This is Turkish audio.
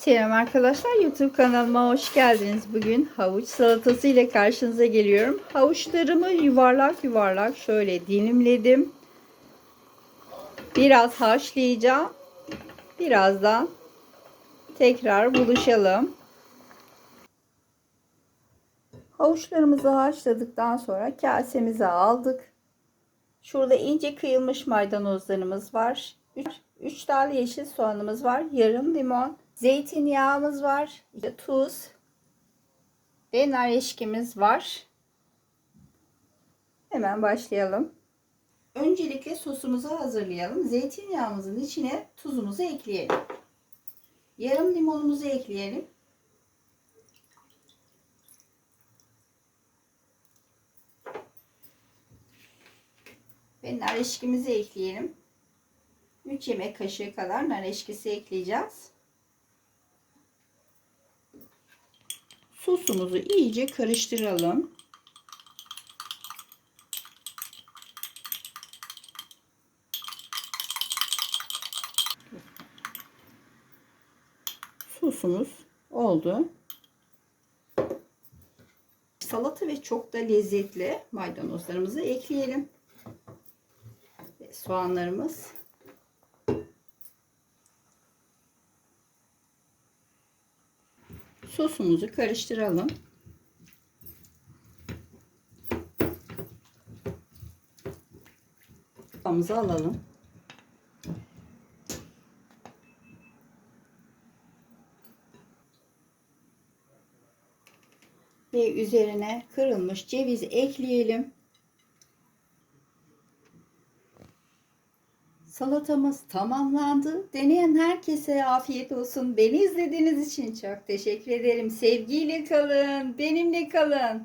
Selam arkadaşlar YouTube kanalıma hoş geldiniz. Bugün havuç salatası ile karşınıza geliyorum. Havuçlarımı yuvarlak yuvarlak şöyle dilimledim. Biraz haşlayacağım. Birazdan tekrar buluşalım. Havuçlarımızı haşladıktan sonra kasemize aldık. Şurada ince kıyılmış maydanozlarımız var. 3 tane yeşil soğanımız var. Yarım limon. Zeytinyağımız var. tuz. Ve nar eşkimiz var. Hemen başlayalım. Öncelikle sosumuzu hazırlayalım. Zeytinyağımızın içine tuzumuzu ekleyelim. Yarım limonumuzu ekleyelim. Ve nar eşkimizi ekleyelim. 3 yemek kaşığı kadar nar eşkisi ekleyeceğiz. Sosumuzu iyice karıştıralım. Sosumuz oldu. Salata ve çok da lezzetli maydanozlarımızı ekleyelim. Ve soğanlarımız. Sosumuzu karıştıralım. Tabağımıza alalım. Ve üzerine kırılmış ceviz ekleyelim. Salatamız tamamlandı. Deneyen herkese afiyet olsun. Beni izlediğiniz için çok teşekkür ederim. Sevgiyle kalın, benimle kalın.